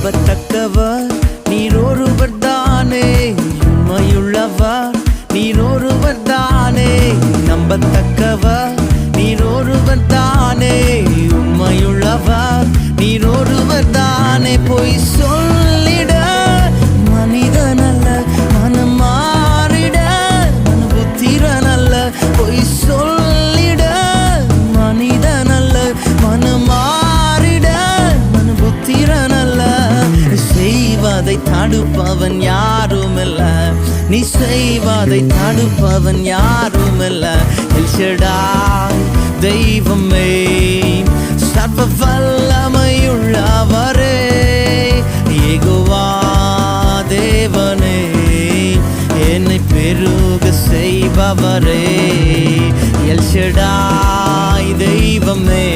நம்பத்தக்கவர் நீரொருவர் தானே உண்மையுள்ளவர் நீரொருவர் தானே நம்பத்தக்கவர் நீரொருவர் தானே உண்மையுள்ளவர் நீரொருவர் தானே போய் சொல்லிட மனிதன் அல்ல மனம் மாறிட மன புத்திரன் அல்ல பொய் செய்வதை தடுப்பவன் யாரும் இல்ல நீ செய்வதை தடுப்பவன் யாருமில்ல. எல்ஷடாய் தெய்வமே சர்வ வல்லமையுள்ளவரே ஏகுவா தேவனே என்னை பெருக செய்பவரே. எல்ஷடாய் தெய்வமே.